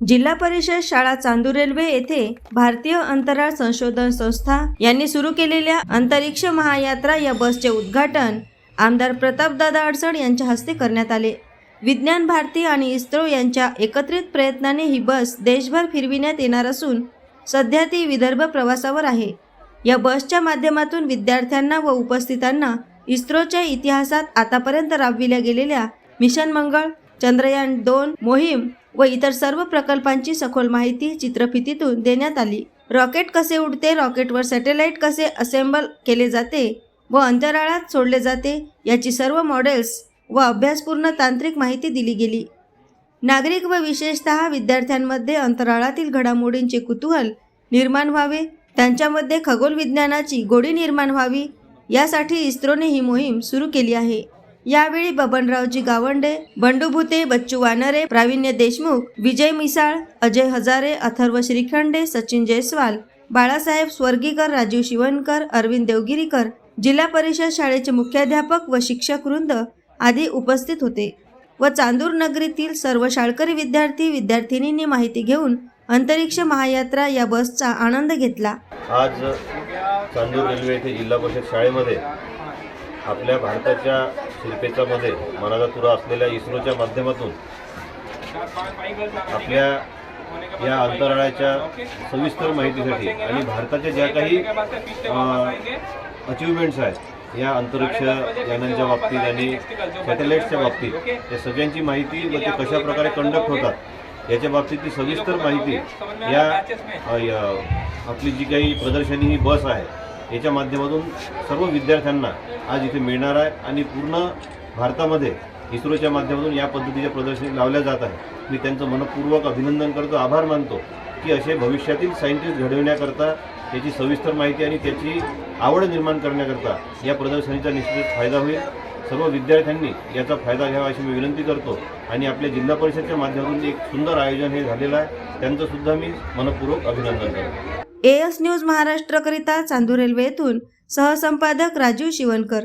जिल्हा परिषद शाळा चांदू रेल्वे येथे भारतीय अंतराळ संशोधन संस्था यांनी सुरू केलेल्या अंतरिक्ष महायात्रा या बसचे उद्घाटन आमदार प्रतापदादा अडसड यांच्या हस्ते करण्यात आले. विज्ञान भारती आणि इस्रो यांच्या एकत्रित प्रयत्नाने ही बस देशभर फिरविण्यात येणार असून सध्या ती विदर्भ प्रवासावर आहे. या बसच्या माध्यमातून विद्यार्थ्यांना व उपस्थितांना इस्रोच्या इतिहासात आतापर्यंत राबविल्या गेलेल्या मिशन मंगळ चंद्रयान दोन मोहीम व इतर सर्व प्रकल्पांची सखोल माहिती चित्रफितीतून देण्यात आली. रॉकेट कसे उडते रॉकेटवर सॅटेलाइट कसे असेंबल केले जाते व अंतराळात सोडले जाते याची सर्व मॉडेल्स व अभ्यासपूर्ण तांत्रिक माहिती दिली गेली. नागरिक व विशेषतः विद्यार्थ्यांमध्ये अंतराळातील घडामोडींचे कुतूहल निर्माण व्हावे त्यांच्यामध्ये खगोल विज्ञानाची गोडी निर्माण व्हावी यासाठी इस्रोने ही मोहीम सुरू केली आहे. यावेळी बबनरावजी गावंडे बंडू भुते बच्चू वानरे प्रावीण्य देशमुख विजय मिसाळ अजय हजारे अथर्व श्रीखंडे सचिन जयस्वाल बाळासाहेब स्वर्गीकर राजीव शिवणकर अरविंद देवगिरीकर जिल्हा परिषद शाळेचे मुख्याध्यापक व शिक्षक वृंद आदी उपस्थित होते व चांदूर नगरीतील सर्व शाळकरी विद्यार्थी विद्यार्थिनींनी माहिती घेऊन अंतरिक्ष महायात्रा या बसचा आनंद घेतला. आज चांदूर रेल्वे येथे जिल्हा परिषद शाळेमध्ये आपल्या भारताच्या शिल्पेचामध्ये मनाचा तुरा असलेल्या इस्रोच्या माध्यमातून आपल्या या अंतराळाच्या सविस्तर माहितीसाठी आणि भारताच्या ज्या काही अचिव्हमेंट्स आहेत या अंतरिक्ष यानांच्या बाबतीत आणि सॅटेलाईट्सच्या बाबतीत या सगळ्यांची माहिती व ते कशाप्रकारे कंडक्ट होतात याच्या बाबतीतली सविस्तर माहिती या- आपली जी काही प्रदर्शनी ही बस आहे याच्या माध्यमातून सर्व विद्यार्थ्यांना आज इथे मिळणार आहे आणि पूर्ण भारतामध्ये इस्रोच्या माध्यमातून या पद्धतीच्या प्रदर्शनी लावल्या जात आहे मी त्यांचं मनपूर्वक अभिनंदन करतो आभार मानतो की असे भविष्यातील सायंटिस्ट घडविण्याकरता त्याची सविस्तर माहिती आणि त्याची आवड निर्माण करण्याकरता या प्रदर्शनीचा निश्चित फायदा होईल. सर्व विद्यार्थ्यांनी याचा फायदा घ्यावा अशी मी विनंती करतो. आणि आपल्या जिल्हा परिषदच्या माध्यमातून एक सुंदर आयोजन हे झालेलं आहे. त्यांचं सुद्धा मी मनपूर्वक अभिनंदन करतो. एएस न्यूज महाराष्ट्रकरिता चांदूर रेल्वे येथून सहसंपादक राजीव शिवणकर